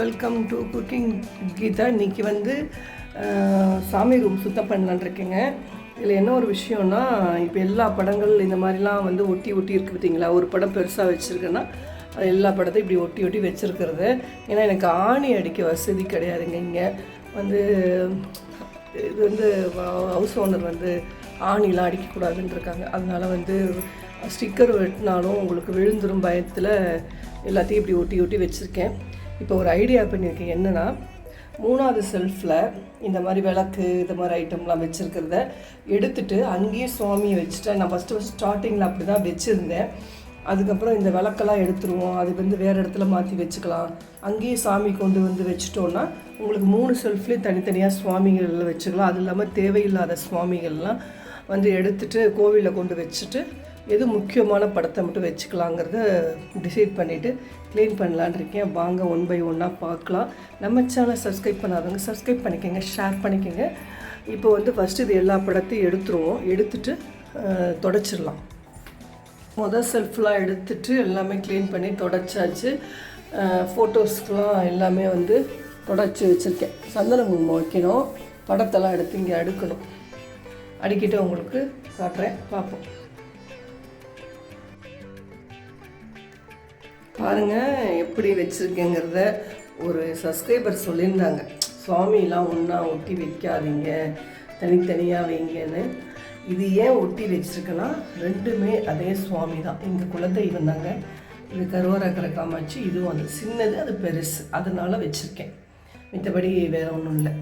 Welcome to cooking Geetha இன்றைக்கி வந்து சாமி ரூம் சுத்தம் பண்ணலான் இருக்கேங்க. இதில் என்ன ஒரு விஷயம்னா இப்போ எல்லா படங்கள் இந்த மாதிரிலாம் வந்து ஒட்டி ஒட்டி இருக்கு பார்த்தீங்களா ஒரு படம் பெருசாக வச்சுருக்கேன்னா எல்லா படத்தையும் இப்படி ஒட்டி ஒட்டி வச்சுருக்கிறது. ஏன்னா எனக்கு ஆணி அடிக்க வசதி கிடையாதுங்க இங்கே. வந்து இது வந்து ஹவுஸ் ஓனர் வந்து ஆணிலாம் அடிக்கக்கூடாதுன்னு இருக்காங்க. அதனால் வந்து ஸ்டிக்கர் வெட்டினாலும் உங்களுக்கு விழுந்துரும் பயத்தில் எல்லாத்தையும் இப்படி ஒட்டி ஒட்டி வச்சுருக்கேன். இப்போ ஒரு ஐடியா பண்ணியிருக்கேன். என்னென்னா மூணாவது செல்ஃபில் இந்த மாதிரி விளக்கு இந்த மாதிரி ஐட்டம்லாம் வச்சுருக்கிறத எடுத்துட்டு அங்கேயே சுவாமியை வச்சுட்டேன் நான் ஃபஸ்ட்டு ஃபஸ்ட் ஸ்டார்டிங்கில் அப்படி தான் வச்சுருந்தேன். அதுக்கப்புறம் இந்த விளக்கெல்லாம் எடுத்துருவோம். அது வந்து வேறு இடத்துல மாற்றி வச்சுக்கலாம். அங்கேயே சாமி கொண்டு வந்து வச்சுட்டோன்னா உங்களுக்கு மூணு செல்ஃப்லேயும் தனித்தனியாக சுவாமிகள் வச்சுக்கலாம். அது இல்லாமல் தேவையில்லாத சுவாமிகள்லாம் வந்து எடுத்துட்டு கோவிலில் கொண்டு வச்சுட்டு எது முக்கியமான படத்தை மட்டும் வச்சுக்கலாங்கிறத டிசைட் பண்ணிவிட்டு க்ளீன் பண்ணலான்னு இருக்கேன். வாங்க ஒன் பை ஒன்னாக பார்க்கலாம். நம்ம சேனலை சப்ஸ்கிரைப் பண்ணாதவங்க சப்ஸ்கிரைப் பண்ணிக்கோங்க ஷேர் பண்ணிக்கோங்க. இப்போ வந்து ஃபஸ்ட்டு இது எல்லா படத்தையும் எடுத்துருவோம். எடுத்துட்டு தொடச்சிடலாம். மொதல் செல்ஃபெலாம் எடுத்துட்டு எல்லாமே க்ளீன் பண்ணி தொடச்சாச்சு. ஃபோட்டோஸ்க்கெலாம் எல்லாமே வந்து தொடச்சி வச்சுருக்கேன். சந்தன குங்குமம் வைக்கணும். படத்தெல்லாம் எடுத்து இங்கே அடுக்கணும். அடுக்கிட்டு உங்களுக்கு காட்டுறேன். பார்ப்போம். பாருங்கள் எப்படி வச்சுருக்கேங்கிறத ஒரு சப்ஸ்கிரைபர் சொல்லியிருந்தாங்க. சுவாமிலாம் ஒன்றா ஒட்டி வைக்காதீங்க தனித்தனியாக வைங்கன்னு. இது ஏன் ஒட்டி வச்சுருக்கேன்னா ரெண்டுமே அதே சுவாமி தான். எங்கள் குலதெய்வம் தாங்க இது கருவரக்கரை காமாட்சி இதுவும் அது சின்னது அது பெருசு. அதனால் வச்சுருக்கேன். மித்தபடி வேறு ஒன்றும் இல்லை.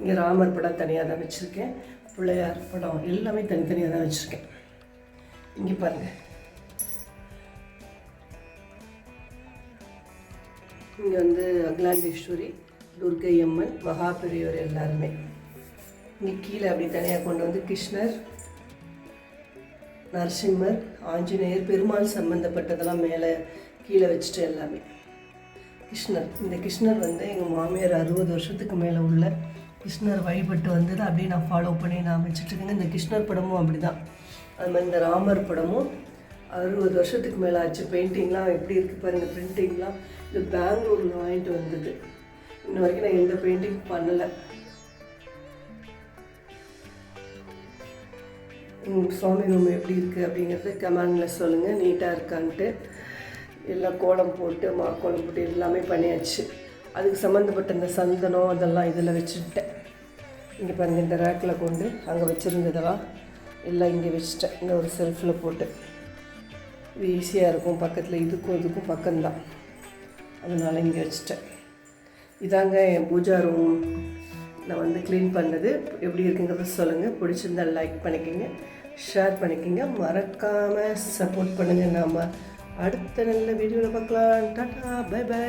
இங்கே ராமர் படம் தனியாக தான் வச்சுருக்கேன். பிள்ளையார் படம் எல்லாமே தனித்தனியாக தான் வச்சுருக்கேன். இங்கே பாருங்கள் இங்கே வந்து அகிலாண்டேஸ்வரி துர்கை அம்மன் மகாபெரியவர் எல்லாருமே. இங்கே கீழே அப்படி தனியாக கொண்டு வந்து கிருஷ்ணர் நரசிம்மர் ஆஞ்சநேயர் பெருமாள் சம்மந்தப்பட்டதெல்லாம் மேலே கீழே வச்சுட்டு எல்லாமே. கிருஷ்ணர் இந்த கிருஷ்ணர் வந்து எங்கள் மாமியார் அறுபது வருஷத்துக்கு மேலே உள்ள கிருஷ்ணர் வழிபட்டு வந்தது அப்படியே நான் ஃபாலோ பண்ணி நான் வச்சுட்ருக்கேங்க இந்த கிருஷ்ணர் படமும் அப்படி தான் அது மாதிரி இந்த ராமர் படமும் அறுபது வருஷத்துக்கு மேலே ஆச்சு. பெயிண்டிங்லாம் எப்படி இருக்குது பாருங்கள் பிரிண்டிங்லாம். இது பெங்களூரில் வாங்கிட்டு வந்தது. இன்ன வரைக்கும் நான் எந்த பெயிண்டிங் பண்ணலை. சுவாமி ரூம் எப்படி இருக்குது அப்படிங்கிறது கமெண்டில் சொல்லுங்கள் நீட்டாக இருக்கான்ட்டு. எல்லாம் கோலம் போட்டு மா கோலம் போட்டு எல்லாமே பண்ணியாச்சு. அதுக்கு சம்மந்தப்பட்ட இந்த சந்தனம் அதெல்லாம் இதில் வச்சுட்டேன் இங்கே பாருங்கள் இந்த ரேக்கில் கொண்டு அங்கே வச்சுருந்ததெல்லாம் எல்லாம் இங்கே வச்சுட்டேன். இங்கே ஒரு செல்ஃபில் போட்டு. ஈஸியாக இருக்கும். பக்கத்தில் இதுக்கும் இதுக்கும் பக்கம்தான். அதனால் இங்கே வச்சுட்டேன். இதாங்க என் பூஜா ரூம் நான் வந்து க்ளீன் பண்ணது. எப்படி இருக்குங்கிறத சொல்லுங்கள் பிடிச்சிருந்தா லைக் பண்ணிக்கோங்க. ஷேர் பண்ணிக்கோங்க. மறக்காமல் சப்போர்ட் பண்ணுங்கள் நாம் அடுத்த நல்ல வீடியோவில் பார்க்கலாம். Tata bye by